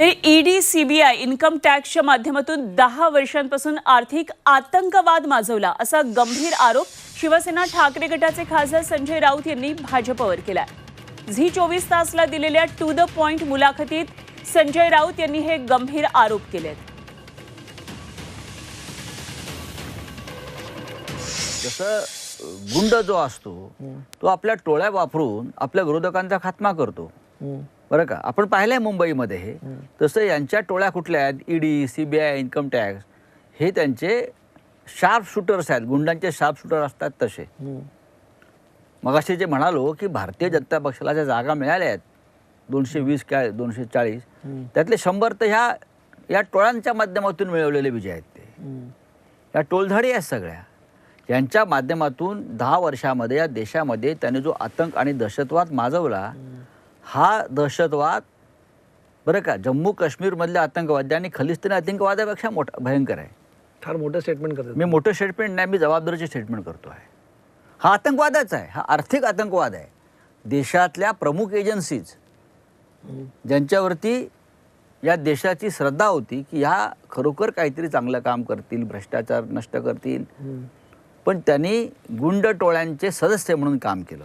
ED CBI income टॅक्सच्या माध्यमातून दहा वर्षांपासून आर्थिक आतंकवाद माजवला असा गंभीर आरोप शिवसेना ठाकरे गटाचे खासदार संजय राऊत यांनी भाजपवर केलाय. झी चोवीस तासला दिलेल्या टू द पॉइंट मुलाखतीत संजय राऊत यांनी हे गंभीर आरोप केलेत. जसं गुंड जो असतो तो आपल्या टोळ्या वापरून आपल्या विरोधकांचा खात्मा करतो. बरं का? आपण पाहिलंय मुंबईमध्ये. हे. तसं यांच्या टोळ्या कुठल्या आहेत? ईडी सीबीआय इन्कम टॅक्स हे त्यांचे शार्प शूटर्स आहेत. गुंडांचे शार्प शूटर असतात तसे. मग असे जे म्हणालो की भारतीय जनता पक्षाला ज्या जागा मिळाल्या आहेत दोनशे वीस काय दोनशे चाळीस त्यातले शंभर तर ह्या या टोळ्यांच्या माध्यमातून मिळवलेले विजय आहेत ते. या टोलधाडी आहेत सगळ्या. यांच्या माध्यमातून दहा वर्षामध्ये या देशामध्ये त्याने जो आतंक आणि दहशतवाद माजवला हा दहशतवाद बरं का जम्मू काश्मीरमधल्या आतंकवादी आणि खलिस्तानी आतंकवादापेक्षा मोठा भयंकर आहे. फार मोठं स्टेटमेंट करतात. मी मोठं स्टेटमेंट नाही मी जबाबदारीचे स्टेटमेंट करतो आहे. हा आतंकवादाच आहे हा आर्थिक आतंकवाद आहे. देशातल्या प्रमुख एजन्सीज ज्यांच्यावरती या देशाची श्रद्धा होती की ह्या खरोखर काहीतरी चांगलं काम करतील भ्रष्टाचार नष्ट करतील. पण त्यांनी गुंड टोळ्यांचे सदस्य म्हणून काम केलं.